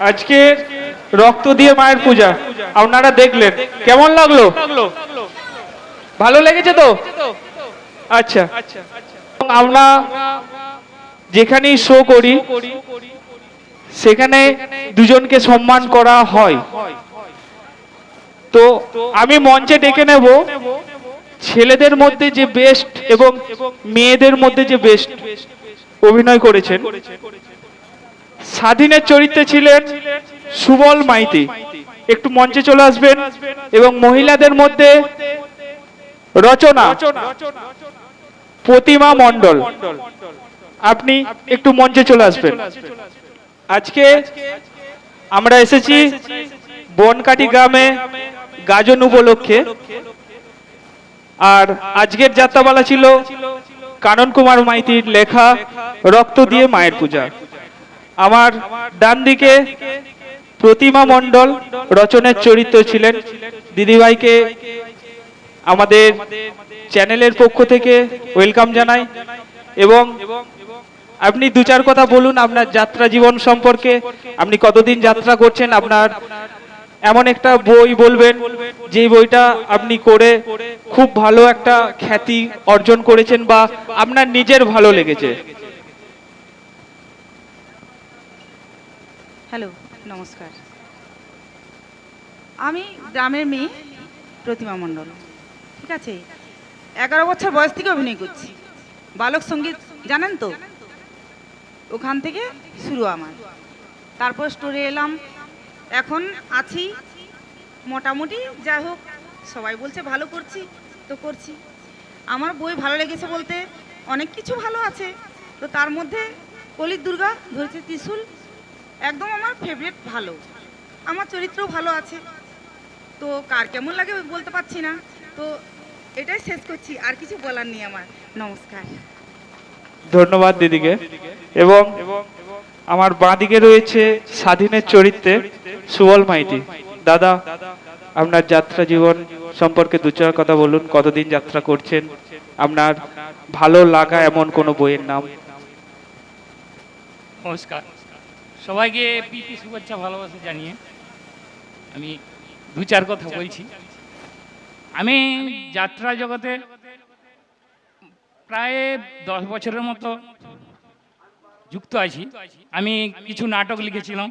আজকে রক্ত দিয়ে মায়ের পূজা। আপনারা দেখলেন। কেমন লাগল? ভালো লেগেছে তো? আচ্ছা। আমরা যেখানেই শো করি, সেখানে দুজনকে সম্মান করা হয়। তো আমি মঞ্চে ডেকে নেব। ছেলেদের মধ্যে যে বেস্ট এবং মেয়েদের মধ্যে যে বেস্ট অভিনয় করেছেন স্বাধীনের চরিত্রে ছিলেন সুবল মাইতি। একটু মঞ্চে চলে আসবেন এবং মহিলাদের মধ্যে রচনা, প্রতিমা মণ্ডল। আপনি একটু মঞ্চে চলে আসবেন। আজকে আমরা এসেছি বনকাটি গ্রামে গাজন উপলক্ষে। আর আজকের যাত্রাপালা ছিল কানন কুমার মাইতির লেখা রক্ত দিয়ে মায়ের পূজা। আমার ডান দিকে প্রতিমা মণ্ডল রচনের চরিত্র ছিলেন। দিদিভাইকে আমাদের চ্যানেলের পক্ষ থেকে ওয়েলকাম জানাই। এবং আপনি দু চার কথা বলুন আপনার যাত্রা জীবন সম্পর্কে। আপনি কতদিন যাত্রা করছেন? আপনার এমন একটা বই বলবেন যে বইটা আপনি করে খুব ভালো একটা খ্যাতি অর্জন করেছেন বা আপনার নিজের ভালো লেগেছে। হ্যালো, নমস্কার। আমি গ্রামের মেয়ে প্রতিমা মণ্ডল, ঠিক আছে? এগারো বছর বয়স থেকে অভিনয় করছি। বালক সংগীত, জানেন তো? ওখান থেকে শুরু আমার। তারপর স্টোরে এলাম। এখন আছি মোটামুটি, যাই হোক, সবাই বলছে ভালো করছি, তো করছি। আমার বই ভালো লেগেছে বলতে অনেক কিছু ভালো আছে। তো তার মধ্যে কলির দুর্গা ধরেছে ত্রিশুল একদম আমার ফেভারিট ভালো। আমার চরিত্রও ভালো আছে। তো কার কেমন লাগে বলতে পারছি না। তো এটাই শেষ করছি আর কিছু বলার নেই আমার। নমস্কার। ধন্যবাদ দিদিকে। এবং আমার বাঁদিকে রয়েছে স্বাধীনের চরিত্রে সুবল মাইতি। দাদা আপনার যাত্রা জীবন সম্পর্কে দু চার কথা বলুন কতদিন যাত্রা করছেন আপনার ভালো লাগা এমন কোনো বইয়ের নাম? নমস্কার। সবাইকে প্রীতি, শুভেচ্ছা, ভালোবাসা জানিয়ে আমি দু চার কথা বলছি। আমি যাত্রা জগতে প্রায় দশ বছরের মতো যুক্ত আছি। আমি কিছু নাটক লিখেছিলাম।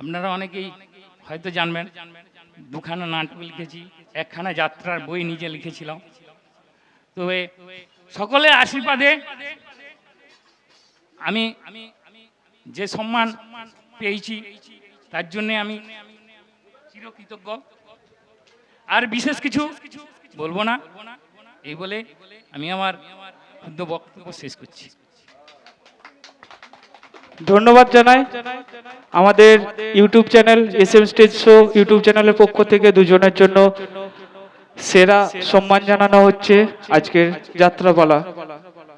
আপনারা অনেকেই হয়তো জানবেন। দুখানা নাটক লিখেছি, একখানা যাত্রার বই নিজে লিখেছিলাম। তবে সকলের আশীর্বাদে আমি যে সম্মান পেয়েছি, তার জন্য আমি চিরকৃতজ্ঞ। আর বিশেষ কিছু বলব না, এই বলে আমি আমার ক্ষুদ্র বক্তব্য শেষ করছি। ধন্যবাদ জানাই আমাদের YouTube channel S M stage show YouTube চ্যানেলের পক্ষ থেকে দুজনের জন্য। সেরা সম্মান জানানো হচ্ছে আজকের যাত্রাপালা,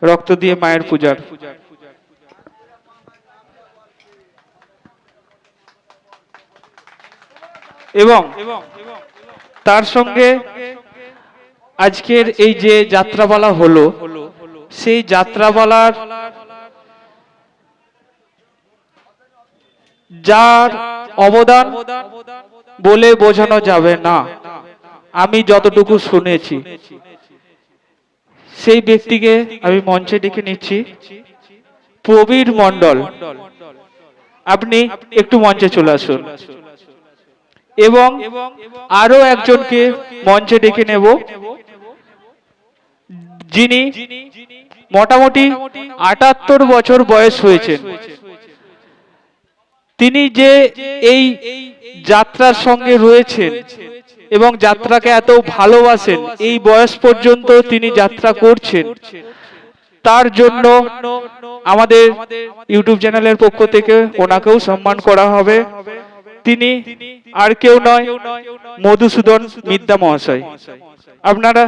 রক্ত দিয়ে মায়ের পূজার। এবং তার সঙ্গে আজকের এই যে যাত্রাপালা হলো, সেই যাত্রাপালার যার অবদান বলে বোঝানো যাবে না। আমি যতটুকু শুনেছি। সেই ব্যক্তিকে আমি মঞ্চে ডেকে নিচ্ছি। প্রবীর মন্ডল আপনি একটু মঞ্চে চলে আসুন। এবং আরও একজনকে মঞ্চে ডেকে নেব। যিনি মোটামুটি আটাত্তর বছর বয়স হয়েছেন। তিনি যে এই যাত্রার সঙ্গে রয়েছেন এবং যাত্রাকে এত ভালোবাসেন এই বয়স পর্যন্ত তিনি যাত্রা করছেন। তার জন্য আমাদের ইউটিউব চ্যানেলের পক্ষ থেকে ওনাকেও সম্মান করা হবে। তিনি আর কেউ নয় মধুসূদন মিদ্যা মহাশয়। আপনারা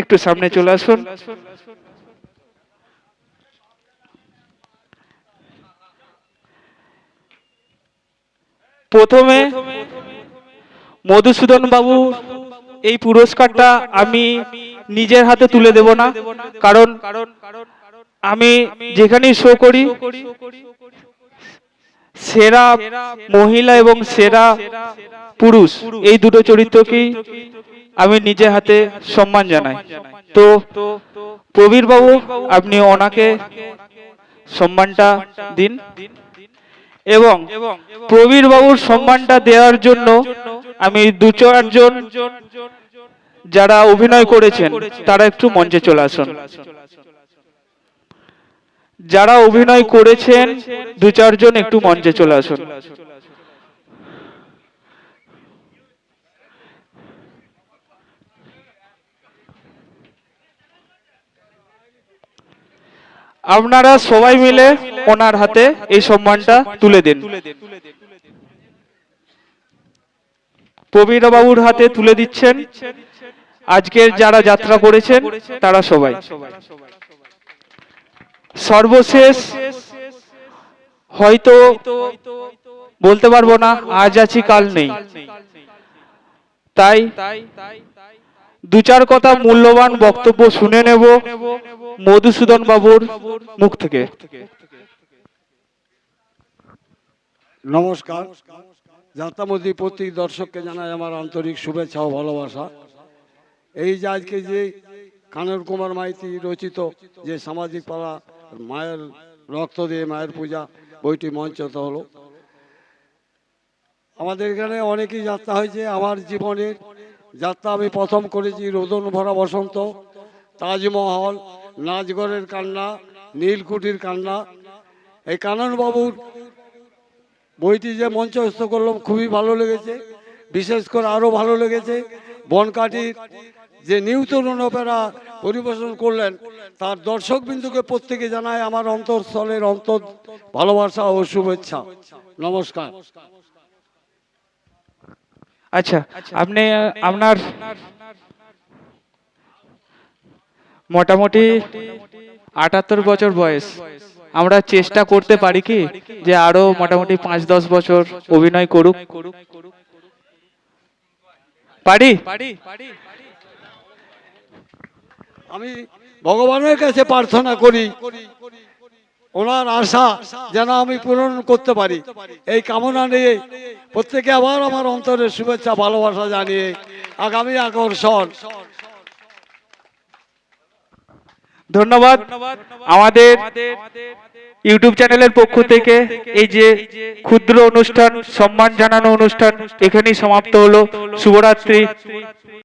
একটু সামনে চলে আসুন। প্রথমে মধুসূদন বাবু, এই পুরস্কারটা আমি নিজের হাতে তুলে দেব না, কারণ আমি যেখানেই শো করি সেরা মহিলা এবং সেরা পুরুষ, এই দুটো চরিত্রকেই আমি নিজে হাতে সম্মান জানাই। তো প্রবীর বাবু আপনি ওনাকে সম্মানটা দিন এবং প্রবীর বাবুর সম্মানটা দেওয়ার জন্য আমি দু চারজন যারা অভিনয় করেছেন, তারা একটু মঞ্চে চলে আসুন। যারা অভিনয় করেছেন দু চারজন একটু মঞ্চে চলে আসুন। আপনারা সবাই মিলে ওনার হাতে এই সম্মানটা তুলে দিন। প্রবীর বাবুর হাতে তুলে দিচ্ছেন। আজকের যারা যাত্রা করেছেন, তারা সবাই। সর্বশেষ হয়তো বলতে পারব না, আজ আছি, কাল নেই। তাই দু চার কথা মূল্যবান বক্তব্য শুনে নেব মধুসূদন বাবুর মুখ থেকে। নমস্কার। যাত্রামতি প্রত্যেক দর্শককে জানাই আমার আন্তরিক শুভেচ্ছা ও ভালোবাসা। এই যে আজকে যে কানর কুমার মাইতি রচিত যে সামাজিক পাড়া মায়ের রক্ত দিয়ে মায়ের পূজা, বইটি মঞ্চত হলো। আমাদের এখানে অনেকই যাত্রা হয়েছে, আমার জীবনের যাত্রা আমি প্রথম করেছি রোদন ভরা বসন্ত, তাজমহল নাচগড়ের কান্না, নীলকুঠির কান্না। এই কাননবাবুর বইটি যে মঞ্চস্থ করলাম, খুবই ভালো লেগেছে, বিশেষ করে আরও ভালো লেগেছে। বনকাঠির যে নিউ তরুণ অপেরা পরিবেশন করলেন। তার দর্শক বিন্দুকে প্রত্যেকে জানায় আমার অন্তরস্থলের অন্তর ভালোবাসা ও শুভেচ্ছা। নমস্কার। আচ্ছা আপনি আপনার মোটামুটি আটাত্তর বছর বয়স। আমরা চেষ্টা করতে পারি কি যে আরও মোটামুটি পাঁচ দশ বছর অভিনয় করুক? পারি? আমি ভগবানের কাছে প্রার্থনা করি, ওনার আশা যেন আমি পূরণ করতে পারি। এই কামনা নিয়ে প্রত্যেকে আবার আমার অন্তরের শুভেচ্ছা, ভালোবাসা জানিয়ে আগামী আকর্ষণ। ধন্যবাদ। আমাদের ইউটিউব চ্যানেলের পক্ষ থেকে এই যে ক্ষুদ্র অনুষ্ঠান, সম্মান জানানো অনুষ্ঠান, এখানেই সমাপ্ত হলো। শুভরাত্রি।